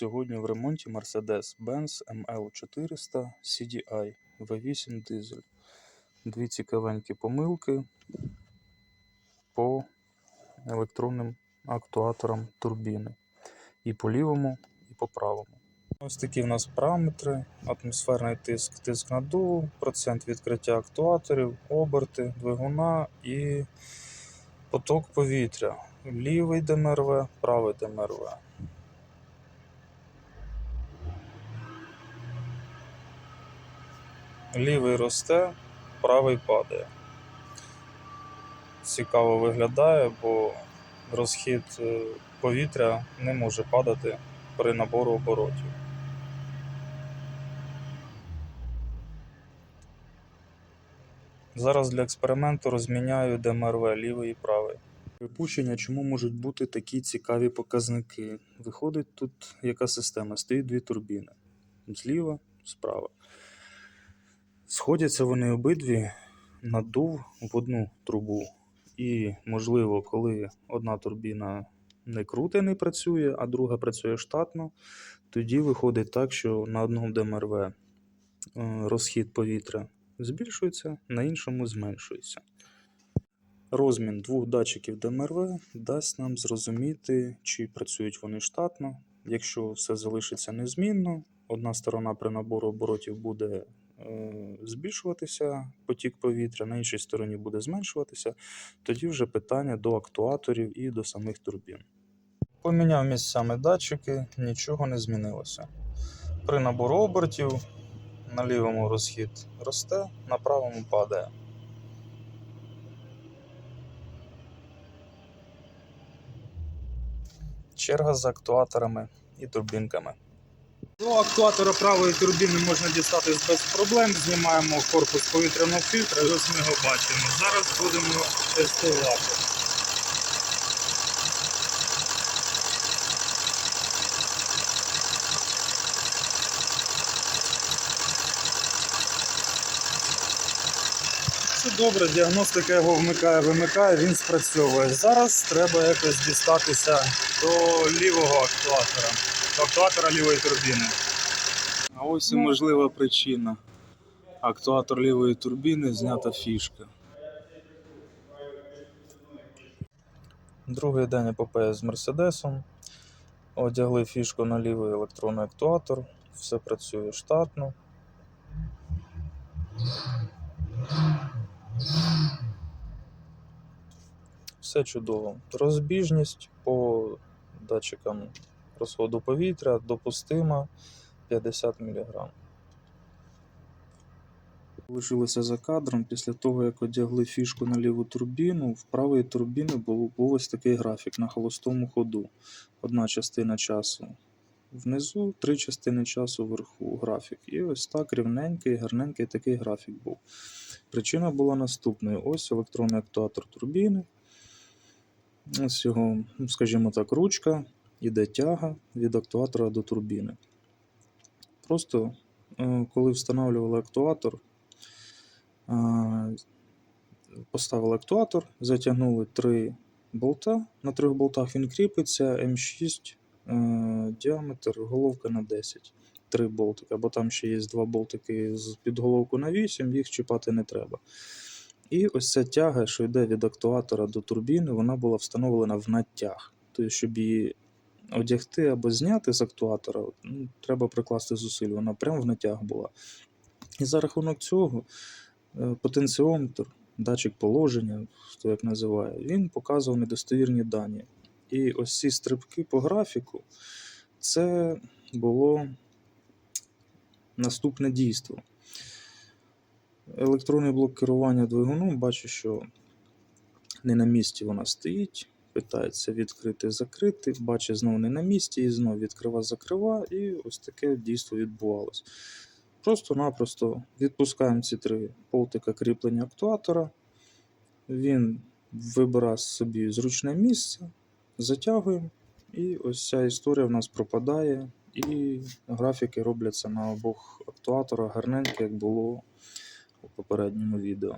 Сьогодні в ремонті Mercedes-Benz ML400 CDI V8 дизель. Дві цікавенькі помилки по електронним актуаторам турбіни. І по лівому, і по правому. Ось такі в нас параметри: атмосферний тиск, тиск наддуву, процент відкриття актуаторів, оберти, двигуна і поток повітря. Лівий ДМРВ, правий ДМРВ. Лівий росте, правий падає. Цікаво виглядає, бо розхід е, повітря не може падати при набору оборотів. Зараз для експерименту розміняю ДМРВ лівий і правий. Припущення, чому можуть бути такі цікаві показники. Виходить тут яка система? Стоїть дві турбіни. Зліва, справа. Сходяться вони обидві надув в одну трубу. І, можливо, коли одна турбіна не круте, не працює, а друга працює штатно, тоді виходить так, що на одному ДМРВ е, розхід повітря збільшується, на іншому зменшується. Розмін двох датчиків ДМРВ дасть нам зрозуміти, чи працюють вони штатно. Якщо все залишиться незмінно, одна сторона при набору оборотів буде збільшуватися потік повітря, на іншій стороні буде зменшуватися, тоді вже питання до актуаторів і до самих турбін. Поміняв місцями датчики, нічого не змінилося. При набору обертів на лівому розхід росте, на правому падає. Черга з актуаторами і турбінками. Ну, актуатора правої турбіни можна дістати без проблем. Знімаємо корпус повітряного фільтра, ось ми його бачимо. Зараз будемо тестувати. Все добре, діагностика його вмикає, вимикає, він спрацьовує. Зараз треба якось дістатися до лівого актуатора, до актуатора лівої турбіни. А ось і можлива причина. Актуатор лівої турбіни знята фішка. Другий день епопея з Мерседесом. Одягли фішку на лівий електронний актуатор. Все працює штатно. Все чудово. Розбіжність по датчикам розходу повітря допустима 50 мг. Лишилося за кадром після того, як одягли фішку на ліву турбіну, в правої турбіни був, був ось такий графік на холостому ходу. Одна частина часу внизу, три частини часу вверху графік. І ось так рівненький, гарненький такий графік був. Причина була наступною: ось електронний актуатор турбіни. Ось його, ну, скажімо так, ручка, іде тяга від актуатора до турбіни. Просто е, коли встановлювали актуатор, е, поставили актуатор, затягнули три болта. На трьох болтах він кріпиться, М6 е, діаметр, головка на 10. Три болтики, або там ще є два болтики з підголовку на 8, їх чіпати не треба. І ось ця тяга, що йде від актуатора до турбіни, вона була встановлена в натяг. Тобто, щоб її одягти або зняти з актуатора, ну, треба прикласти зусиль, вона прямо в натяг була. І за рахунок цього е, потенціометр, датчик положення, хто як називає, він показував недостовірні дані. І ось ці стрибки по графіку, це було наступне дійство. Електронний блок керування двигуном бачу, що не на місці вона стоїть. Питається відкрити, закрити, бачить знову не на місці, і знову відкрива, закрива, і ось таке дійство відбувалось. Просто-напросто відпускаємо ці три болтика кріплення актуатора. Він вибирає собі зручне місце, затягуємо, і ось ця історія в нас пропадає, і графіки робляться на обох актуаторах гарненько, як було у попередньому відео.